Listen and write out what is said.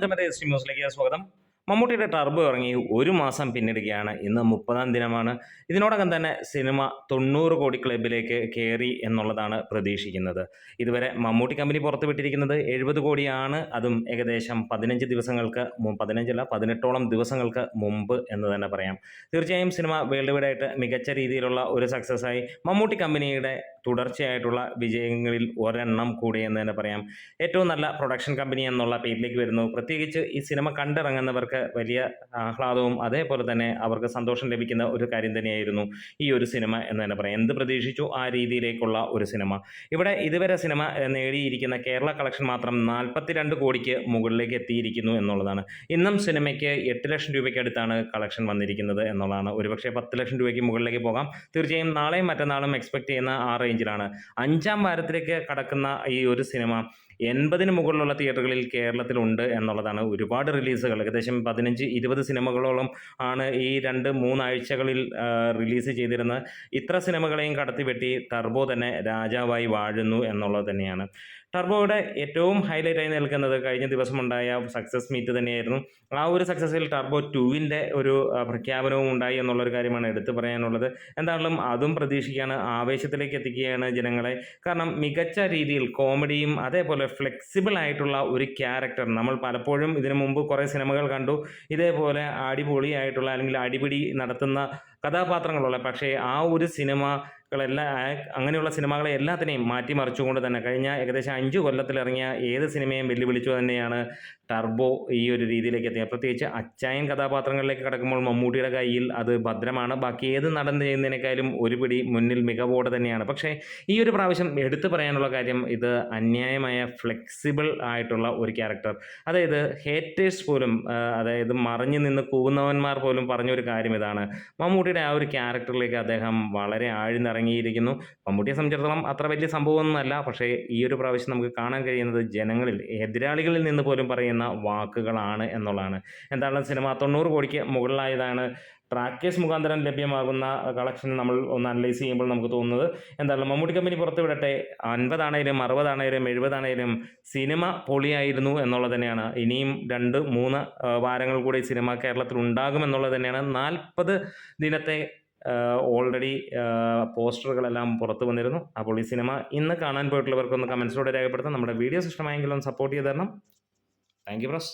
S T ന്യൂസിലേക്ക് സ്വാഗതം. മമ്മൂട്ടിയുടെ ടർബോ ഇറങ്ങി ഒരു മാസം പിന്നിടുകയാണ്. ഇന്ന് മുപ്പതാം ദിനമാണ്. ഇതിനോടകം തന്നെ സിനിമ തൊണ്ണൂറ് കോടി ക്ലബിലേക്ക് കയറി എന്നുള്ളതാണ് പ്രതീക്ഷിക്കുന്നത്. ഇതുവരെ മമ്മൂട്ടി കമ്പനി പുറത്തുവിട്ടിരിക്കുന്നത് എഴുപത് കോടിയാണ്. അതും ഏകദേശം പതിനഞ്ച് ദിവസങ്ങൾക്ക് പതിനഞ്ചല്ല പതിനെട്ടോളം ദിവസങ്ങൾക്ക് മുമ്പ് എന്ന് തന്നെ പറയാം. തീർച്ചയായും സിനിമ വേൾഡ് വൈഡായിട്ട് മികച്ച രീതിയിലുള്ള ഒരു സക്സസ്സായി മമ്മൂട്ടി കമ്പനിയുടെ തുടർച്ചയായിട്ടുള്ള വിജയങ്ങളിൽ ഒരെണ്ണം കൂടി എന്ന് തന്നെ പറയാം. ഏറ്റവും നല്ല പ്രൊഡക്ഷൻ കമ്പനി എന്നുള്ള പേരിലേക്ക് വരുന്നു. പ്രത്യേകിച്ച് ഈ സിനിമ കണ്ടിറങ്ങുന്നവർക്ക് വലിയ ആഹ്ലാദവും അതേപോലെ തന്നെ അവർക്ക് സന്തോഷം ലഭിക്കുന്ന ഒരു കാര്യം തന്നെയായിരുന്നു ഈ ഒരു സിനിമ എന്ന് തന്നെ പറയാം. എന്ത് പ്രതീക്ഷിച്ചു? ആ രീതിയിലേക്കുള്ള ഒരു സിനിമ. ഇവിടെ ഇതുവരെ സിനിമ നേടിയിരിക്കുന്ന കേരള കളക്ഷൻ മാത്രം നാൽപ്പത്തിരണ്ട് കോടിക്ക് മുകളിലേക്ക് എത്തിയിരിക്കുന്നു എന്നുള്ളതാണ്. ഇന്നും സിനിമയ്ക്ക് എട്ട് ലക്ഷം രൂപയ്ക്ക് അടുത്താണ് കളക്ഷൻ വന്നിരിക്കുന്നത് എന്നുള്ളതാണ്. ഒരുപക്ഷെ പത്ത് ലക്ഷം രൂപയ്ക്ക് മുകളിലേക്ക് പോകാം. തീർച്ചയായും നാളെയും മറ്റന്നാളും എക്സ്പെക്ട് ചെയ്യുന്ന ആ റേഞ്ചിലാണ് അഞ്ചാം വാരത്തിലേക്ക് കടക്കുന്ന ഈ ഒരു സിനിമ എൺപതിന് മുകളിലുള്ള തിയേറ്ററുകളിൽ കേരളത്തിലുണ്ട് എന്നുള്ളതാണ് ഒരുപാട് റിലീസുകൾ. ഏകദേശം പതിനഞ്ച് ഇരുപത് സിനിമകളോളം ആണ് ഈ രണ്ട് മൂന്നാഴ്ചകളിൽ റിലീസ് ചെയ്തിരുന്നത്. ഇത്ര സിനിമകളെയും കടത്തിവെട്ടി ടർബോ തന്നെ രാജാവായി വാഴുന്നു എന്നുള്ളത് തന്നെയാണ്. ടർബോയുടെ ഏറ്റവും ഹൈലൈറ്റായി നിൽക്കുന്നത് കഴിഞ്ഞ ദിവസമുണ്ടായ സക്സസ് മീറ്റ് തന്നെയായിരുന്നു. ആ ഒരു സക്സസ്സിൽ ടർബോ ടുവിന്റെ ഒരു പ്രഖ്യാപനവും ഉണ്ടായി എന്നുള്ളൊരു കാര്യമാണ് എടുത്തു പറയാനുള്ളത്. എന്താണെങ്കിലും അതും പ്രതീക്ഷിക്കുകയാണ് ആവേശത്തിലേക്ക് എത്തിക്കുകയാണ് ജനങ്ങളെ. കാരണം മികച്ച രീതിയിൽ കോമഡിയും അതേപോലെ ഫ്ലെക്സിബിൾ ആയിട്ടുള്ള ഒരു ക്യാരക്ടർ നമ്മൾ പലപ്പോഴും ഇതിനു മുമ്പ് കുറേ സിനിമകൾ കണ്ടു. ഇതേപോലെ അടിപൊളിയായിട്ടുള്ള അല്ലെങ്കിൽ അടിപിടി നടത്തുന്ന കഥാപാത്രങ്ങളുള്ള പക്ഷേ ആ ഒരു സിനിമകളെല്ലാം ആ- അങ്ങനെയുള്ള സിനിമകളെ എല്ലാത്തിനെയും മാറ്റിമറിച്ചുകൊണ്ട് തന്നെ കഴിഞ്ഞ ഏകദേശം അഞ്ച് കൊല്ലത്തിലിറങ്ങിയ ഏത് സിനിമയും വെല്ലുവിളിച്ചു തന്നെയാണ് ടർബോ ഈ ഒരു രീതിയിലേക്ക് എത്തിയത്. പ്രത്യേകിച്ച് അച്ചായൻ കഥാപാത്രങ്ങളിലേക്ക് കടക്കുമ്പോൾ മമ്മൂട്ടിയുടെ കയ്യിൽ അത് ഭദ്രമാണ്. ബാക്കി ഏത് നടൻ ചെയ്യുന്നതിനേക്കാളും ഒരു പിടി മുന്നിൽ മികവോടെ തന്നെയാണ്. പക്ഷേ ഈ ഒരു പ്രാവശ്യം എടുത്തു പറയാനുള്ള കാര്യം ഇത് അന്യായമായ ഫ്ലെക്സിബിൾ ആയിട്ടുള്ള ഒരു ക്യാരക്ടർ. അതായത് ഹേറ്റേഴ്സ് പോലും അതായത് മറിഞ്ഞു നിന്ന് കൂവുന്നവന്മാർ പോലും പറഞ്ഞൊരു കാര്യം ഇതാണ്. മമ്മൂട്ടിയുടെ ആ ഒരു ക്യാരക്ടറിലേക്ക് അദ്ദേഹം വളരെ ആഴ്ന്നിറങ്ങിയിരിക്കുന്നു മമ്മൂട്ടിയെ സംബന്ധിച്ചിടത്തോളം അത്ര വലിയ സംഭവമൊന്നുമല്ല. പക്ഷേ ഈ ഒരു പ്രാവശ്യം നമുക്ക് കാണാൻ കഴിയുന്നത് ജനങ്ങളിൽ എതിരാളികളിൽ നിന്ന് പോലും പറയുന്ന വാക്കുകളാണ് എന്നുള്ളതാണ്. എന്താണ് സിനിമ തൊണ്ണൂറ് കോടിക്ക് മുകളിലായതാണ്. ട്രാക്കേഴ്സ് മുഖാന്തരം ലഭ്യമാകുന്ന കളക്ഷൻ നമ്മൾ ഒന്ന് അനലൈസ് ചെയ്യുമ്പോൾ നമുക്ക് തോന്നുന്നത്. എന്താണ് മമ്മൂട്ടി കമ്പനി പുറത്തുവിടട്ടെ. അൻപതാണേലും അറുപതാണേലും എഴുപതാണേലും സിനിമ പൊളിയായിരുന്നു എന്നുള്ളത് തന്നെയാണ്. ഇനിയും രണ്ട് മൂന്ന് വാരങ്ങൾ കൂടി സിനിമ കേരളത്തിൽ ഉണ്ടാകും എന്നുള്ളത് തന്നെയാണ്. നാൽപ്പത് ദിനത്തെ ഓൾറെഡി പോസ്റ്ററുകളെല്ലാം പുറത്തു വന്നിരുന്നു. അപ്പോൾ ഈ സിനിമ ഇന്ന് കാണാൻ പോയിട്ടുള്ളവർക്കൊന്ന് കമൻസിലൂടെ രേഖപ്പെടുത്താം. നമ്മുടെ വീഡിയോസ് ഇഷ്ടമായെങ്കിൽ ഒന്ന് സപ്പോർട്ട് ചെയ്ത് തരണം. Thank you brass